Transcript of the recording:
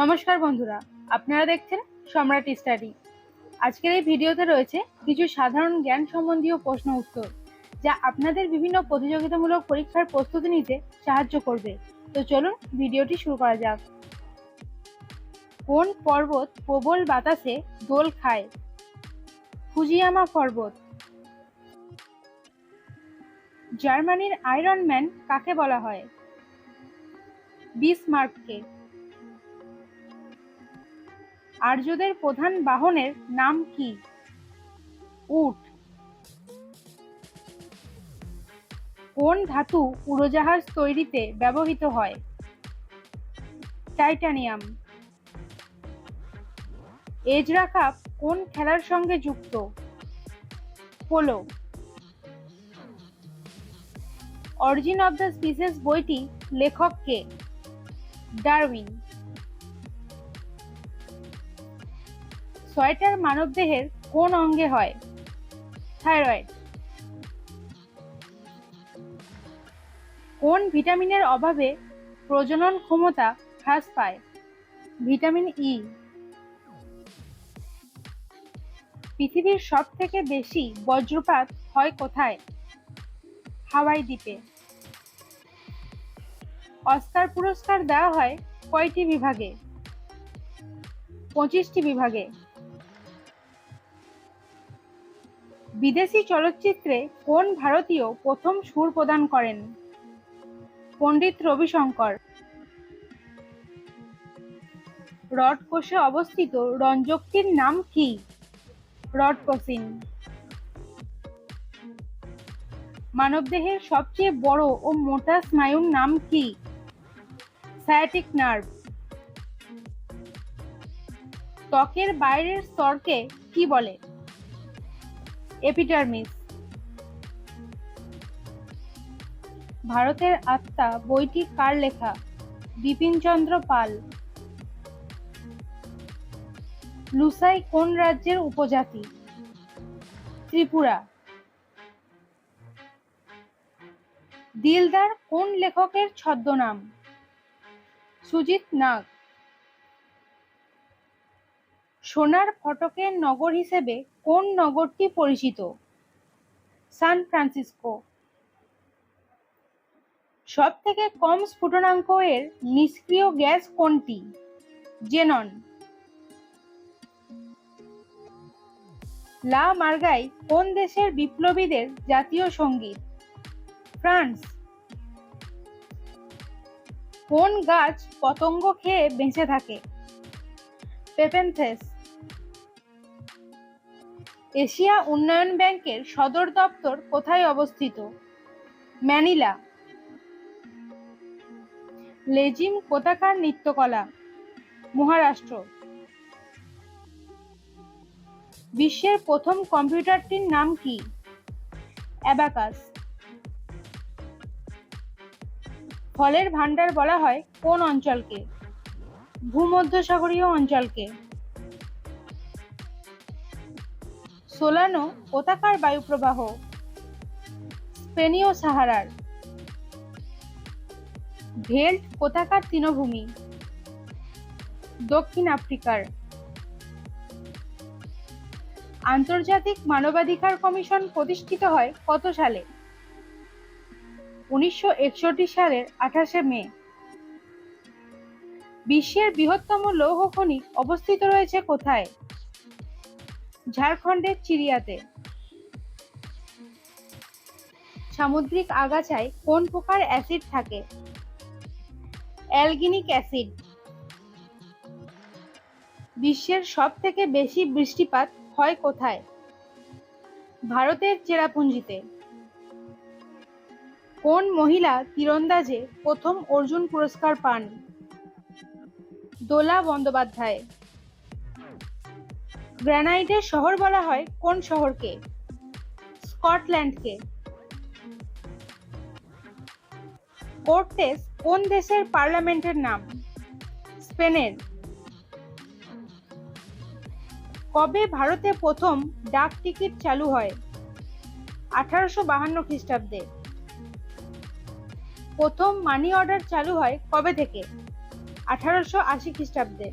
নমস্কার বন্ধুরা, আপনারা দেখছেন সম্রাট স্টাডি। আজকের এই ভিডিওতে রয়েছে কিছু সাধারণ জ্ঞান সম্বন্ধীয় প্রশ্ন উত্তর, যা আপনাদের বিভিন্ন প্রতিযোগিতামূলক পরীক্ষার প্রস্তুতি নিতে সাহায্য করবে। তো চলুন ভিডিওটি শুরু করা যাক। কোন পর্বত প্রবল বাতাসে দোল খায়? ফুজিয়ামা পর্বত। জার্মানির আয়রন ম্যান কাকে বলা হয়? বিসমার্ককে। আর্যদের প্রধান বাহনের নাম কি? উট। কোন ধাতু উড়োজাহাজ তৈরিতে ব্যবহৃত হয়? টাইটানিয়াম। এজরা কাপ কোন খেলার সঙ্গে যুক্ত? Polo. Origin of the species বইটি লেখক কে? ডারউইন। সোয়েটার মানবদেহের কোন অঙ্গে হয়? থাইরয়েড। কোন ভিটামিনের অভাবে প্রজনন ক্ষমতা হ্রাস পায়? Vitamin E. পৃথিবীর সব থেকে বেশি বজ্রপাত হয় কোথায়? হাওয়াই দ্বীপে। অস্কার পুরস্কার দেওয়া হয় কয়টি বিভাগে? পঁচিশটি বিভাগে। বিদেশি চলচ্চিত্রে কোন ভারতীয় প্রথম সুর প্রদান করেন? পণ্ডিত রবিশঙ্কর। রড কোষে অবস্থিত রঞ্জকটির নাম কি? রডকসিন মানবদেহের সবচেয়ে বড় ও মোটা স্নায়ুর নাম কি? Sciatic nerve. ত্বকের বাইরের স্তরকে কি বলে? এপিডার্মিস ভারতের আত্মা বইটি কার লেখা? বিপিনচন্দ্র পাল। লুসাই কোন রাজ্যের উপজাতি? ত্রিপুরা। দিলদার কোন লেখকের ছদ্মনাম? সুজিত নাগ। সোনার ফটকের নগর হিসেবে কোন নগরটি পরিচিত? San Francisco. সব থেকে কম স্ফুটনাঙ্ক এর নিষ্ক্রিয় গ্যাস কোনটি? জেনন। লা মার্গাই কোন দেশের বিপ্লবীদের জাতীয় সংগীত? ফ্রান্স। কোন গাছ পতঙ্গ খেয়ে বেঁচে থাকে? পেপেনথেস। এশিয়া উন্নয়ন ব্যাংকের সদর দপ্তর কোথায় অবস্থিত? ম্যানিলা। লেজিম কোথাকার নৃত্যকলা? মহারাষ্ট্র। বিশ্বের প্রথম কম্পিউটারটির নাম কি? অ্যাবাকাস। ফলের ভান্ডার বলা হয় কোন অঞ্চলকে? ভূমধ্যসাগরীয় অঞ্চলকে। সোলানো কোথাকার বায়ুপ্রবাহ? স্পেনীয় সাহারার। ভেল্ট কোথাকার তৃণভূমি? দক্ষিণ আফ্রিকার। আন্তর্জাতিক মানবাধিকার কমিশন প্রতিষ্ঠিত হয় কত সালে? উনিশশো একষট্টি সালের আঠাশে মে। বিশ্বের বৃহত্তম লৌহ খনি অবস্থিত রয়েছে কোথায়? ঝাড়খণ্ডের চিড়িয়াতে। সামুদ্রিক আগাছায় কোন প্রকার অ্যাসিড থাকে? Alginic acid. বিশ্বের সব থেকে বেশি বৃষ্টিপাত হয় কোথায়? ভারতের চেরাপুঞ্জিতে। কোন মহিলা তীরন্দাজে প্রথম অর্জুন পুরস্কার পান? দোলা বন্দ্যোপাধ্যায়। গ্রানাইটের শহর বলা হয় কোন শহরকে? স্কটল্যান্ডকে। কোর্টেস কোন দেশের পার্লামেন্টের নাম? স্পেনের। কবে ভারতে প্রথম ডাক টিকিট চালু হয়? আঠারোশো বাহান্ন খ্রিস্টাব্দে। প্রথম মানি অর্ডার চালু হয় কবে থেকে? আঠারোশো আশি খ্রিস্টাব্দে।